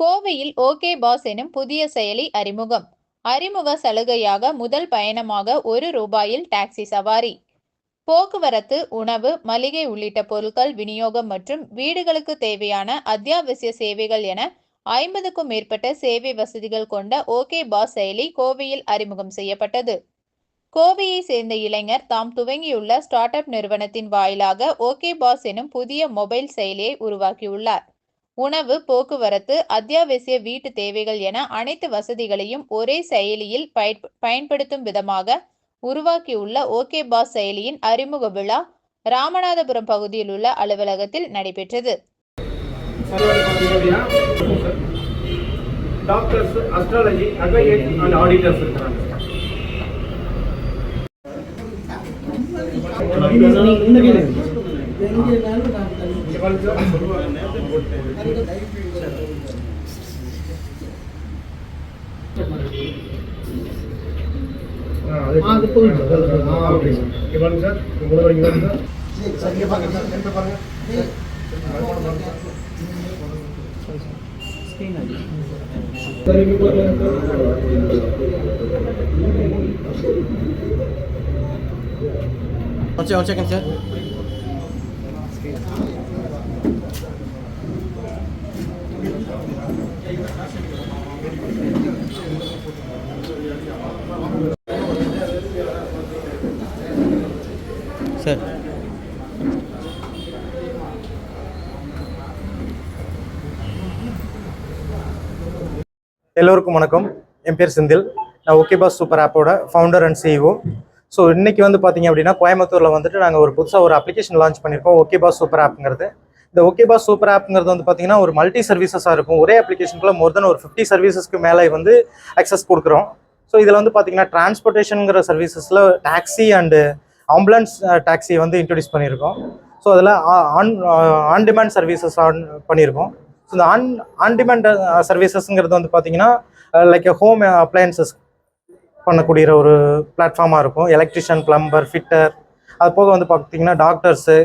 கோவையில் okay pass எனும் புதிய செயலி அறிமுகம். அறிமுக சலுகையாக முதல் பயணமாக ஒரு ரூபாயில் டாக்ஸி சவாரி. போக்குவரத்து உணவு மளிகை உள்ளிட்ட பொருட்கள் விநியோகம் மற்றும் வீடுகளுக்கு தேவையான அத்தியாவசிய சேவைகள் என ஐம்பதுக்கும் மேற்பட்ட சேவை வசதிகள் கொண்ட ஓகே பாஸ் செயலி கோவையில் அறிமுகம் செய்யப்பட்டது. கோவையை சேர்ந்த இளைஞர் தாம் துவங்கியுள்ள ஸ்டார்ட் அப் நிறுவனத்தின் வாயிலாக ஓகே பாஸ் எனும் புதிய மொபைல் செயலியை உருவாக்கியுள்ளார். உணவு போக்குவரத்து அத்தியாவசிய வீட்டு தேவைகள் என அனைத்து வசதிகளையும் ஒரே செயலியில் பயன்- பயன்படுத்தும் விதமாக உருவாக்கியுள்ள ஓகே பாஸ் செயலியின் அறிமுக விழா ராமநாதபுரம் பகுதியில் உள்ள அலுவலகத்தில் நடைபெற்றது. Doctors astrology advocate and auditors இருக்கிறாங்க சார். ஆ, அது போதும் சார். ஆ, ஓகே சார். இங்க பாருங்க சார். பாருங்க One second, one second, sir. Sir. எல்லோருக்கும் வணக்கம். என் பேர் செந்தில். நான் ஓகே பாஸ் சூப்பர் ஆப்போட ஃபவுண்டர் அண்ட் சிஇஓ ஸோ இன்றைக்கி வந்து பார்த்தீங்க அப்படின்னா கோயம்புத்தூரில் வந்துட்டு நாங்கள் ஒரு புதுசாக ஒரு அப்ளிகேஷன் லான்ச் பண்ணியிருக்கோம் ஓகே பாஸ் சூப்பர் ஆப்ங்கிறது. இந்த ஓகே பாஸ் சூப்பர் ஆப்ங்கிறது வந்து பார்த்தீங்கன்னா ஒரு மல்டி சர்வீசஸாக இருக்கும். ஒரே அப்ளிகேஷனுக்குள்ள மோர் தென் ஒரு ஃபிஃப்டி சர்வீசஸ்க்கு மேலே வந்து அக்சஸ் கொடுக்குறோம். ஸோ இதில் வந்து பார்த்தீங்கன்னா டிரான்ஸ்போர்ட்டேஷனுங்கிற சர்வீசஸில் டாக்ஸி அண்டு ஆம்புலன்ஸ் டாக்ஸி வந்து இன்ட்ரடியூஸ் பண்ணியிருக்கோம். ஸோ அதில் on on demand services on பண்ணியிருக்கோம். ஸோ இந்த ஆன் ஆன் டிமாண்ட் சர்வீசஸ்ங்கிறது வந்து பார்த்தீங்கன்னா லைக் ஹோம் அப்ளையன்சஸ் பண்ணக்கூடிய ஒரு பிளாட்ஃபார்மாக இருக்கும். எலக்ட்ரிஷியன் பிளம்பர் ஃபிட்டர் அது போக வந்து பார்த்தீங்கன்னா டாக்டர்ஸு